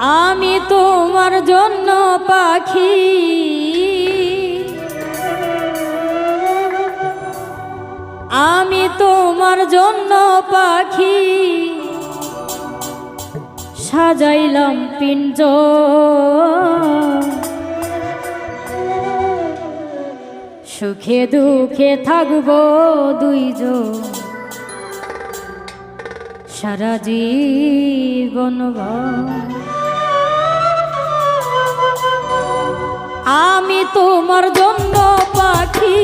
আমি তোমার জন্য পাখি। আমি তোমার জন্য পাখি। সাজাইলাম পিঞ্জ সুখে দুঃখে থাকব দুইজন। সারা জীবন আমি তোমার জন্য পাখি।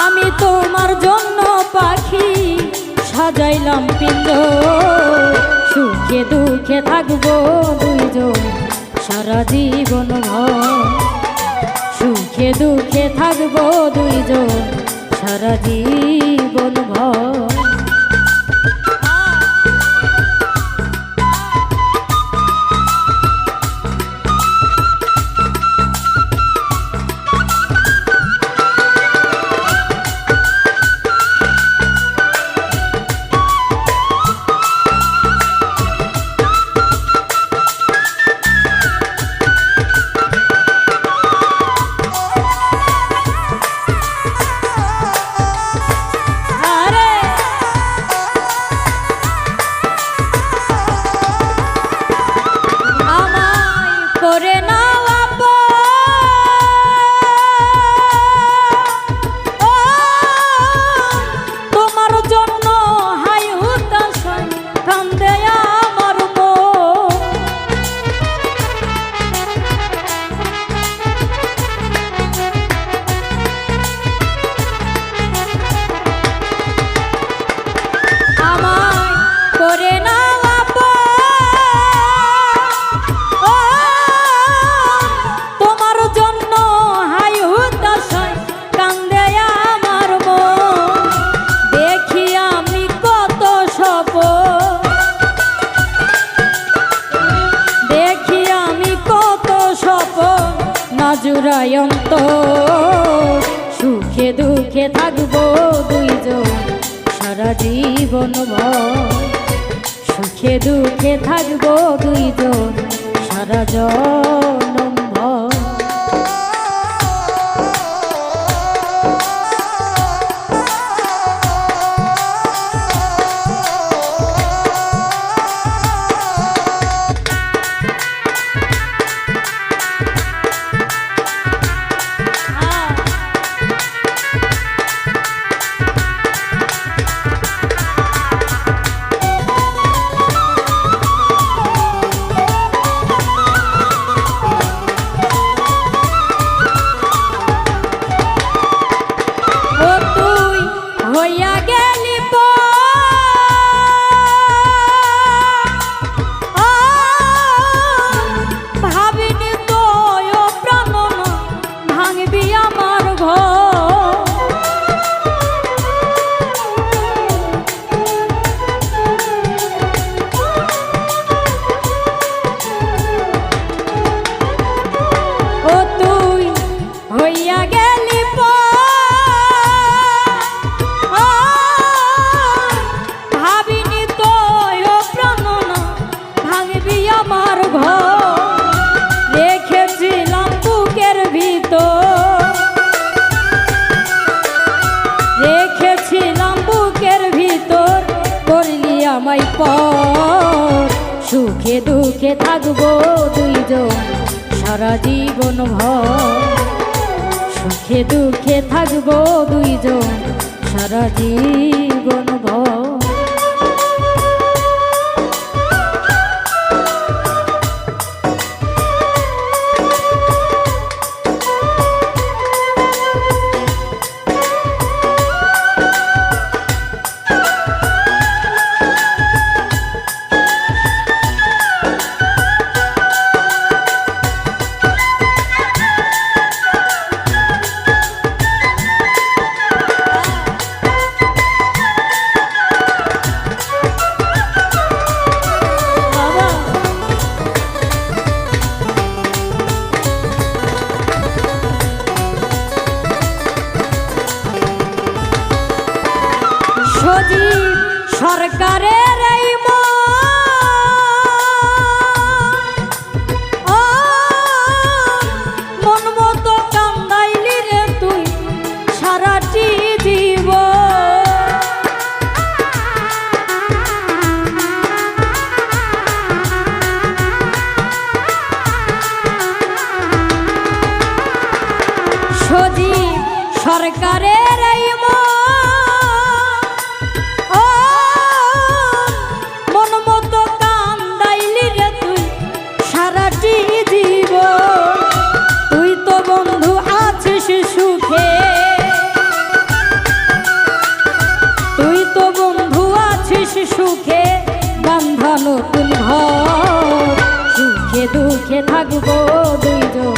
আমি তোমার জন্য পাখি। সাজাইলাম পিঞ্জ সুখে দুঃখে থাকব দুইজন সারা জীবন সুখে দুঃখে থাকব দুইজন সারা জীবন ভর অন্ত সুখে দুঃখে থাকব দুইজন সারা জীবন সুখে দুঃখে থাকব দুইজন সারা জনম আমায় পর। সুখে দুঃখে থাকব দুইজন সারা জীবন ভর। সুখে দুঃখে থাকব দুইজন সারা জীবন सरकार দুঃখে থাকব দুইজন,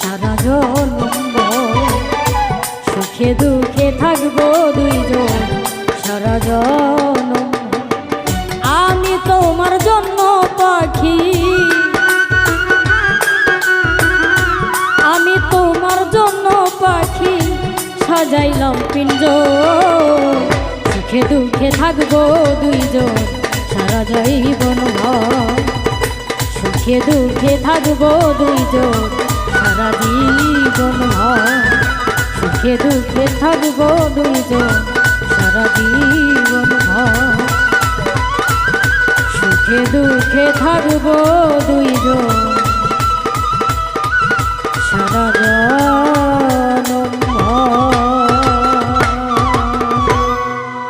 সারা জন্ম সুখে দুঃখে থাকব দুইজন, সারা জন্ম আমি তোমার জন্য পাখি। আমি তোমার জন্য পাখি। সাজাইলাম পিঞ্জ সুখে দুঃখে থাকব দুইজন, সারা জীবন ভর সুখে দুঃখে থাকব দুইজন সারা জীবন সুখে দুঃখে থাকব দুইজন সারা জীবন সুখে দুঃখে থাকব দুইজন